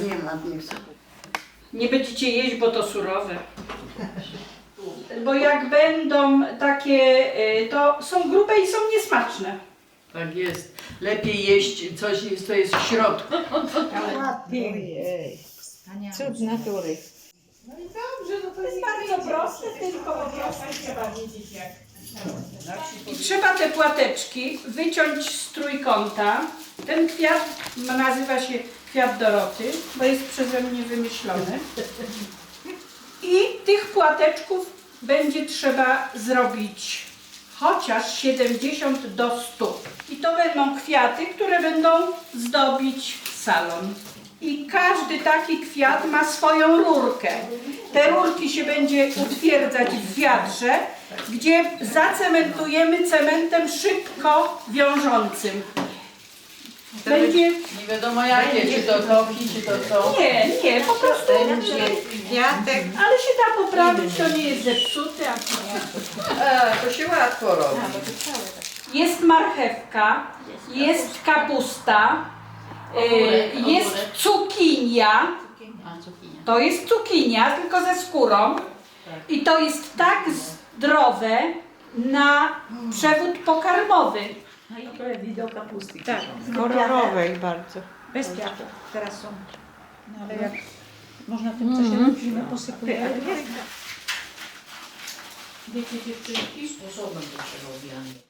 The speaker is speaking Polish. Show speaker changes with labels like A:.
A: Nie ma, nie wiem.
B: Nie będziecie jeść, bo to surowe. Bo jak będą takie, y, to są grube i są niesmaczne.
A: Tak jest. Lepiej jeść coś, co jest w środku.
C: Ojej, cud natury.
B: To jest bardzo proste, tylko po prostu trzeba wiedzieć jak. I trzeba te płateczki wyciąć z trójkąta. Ten kwiat nazywa się kwiat Doroty, bo jest przeze mnie wymyślony. I tych płateczków będzie trzeba zrobić chociaż 70 do 100. I to będą kwiaty, które będą zdobić salon. I każdy taki kwiat ma swoją rurkę. Te rurki się będzie utwierdzać w wiatrze, gdzie zacementujemy cementem szybko wiążącym. Będzie...
A: Nie wiadomo jakie, czy to toki, czy to co.
B: Nie, nie, po prostu...
C: Kwiatek.
B: Ale się da poprawić, to nie jest zepsuty. a
A: A, to się łatwo robi.
B: Jest marchewka, jest kapusta, y, jest cukinia. To jest cukinia, tylko ze skórą. I to jest tak zdrowe na przewód pokarmowy.
C: Tak, kolorowej bardzo.
D: Bez kwiatów teraz są. No ale jak można tym coś mm zimę posypuje.
B: Wiecie dziewczynki?
A: Sposobem do przerobiania.